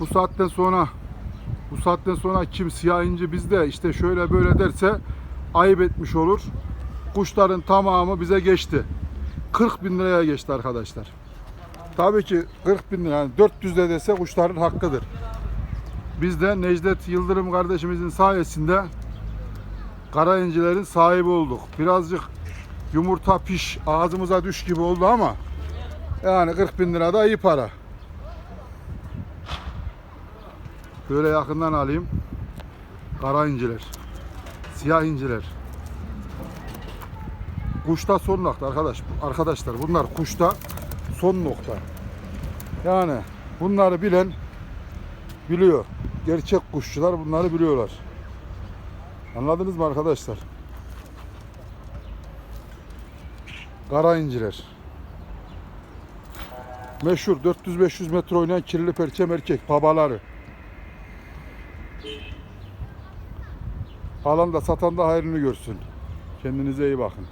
bu saatten sonra bu saatten sonra kim siyah inci bizde işte şöyle böyle derse ayıp etmiş olur. Kuşların tamamı bize geçti. 40 bin liraya geçti arkadaşlar. Tabii ki 40 bin lira yani 400 de dese kuşların hakkıdır. Biz de Necdet Yıldırım kardeşimizin sayesinde kara incilerin sahibi olduk. Birazcık yumurta piş ağzımıza düş gibi oldu ama yani 40 bin lira da iyi para. Böyle yakından alayım. Kara inciler. Siyah inciler. Kuşta son nokta arkadaş. Arkadaşlar bunlar kuşta son nokta. Yani bunları bilen biliyor. Gerçek kuşçular bunları biliyorlar. Anladınız mı arkadaşlar? Kara inciler. Meşhur 400-500 metre oynayan kirli perçem erkek babaları. Alan da satan da hayrını görsün. Kendinize iyi bakın.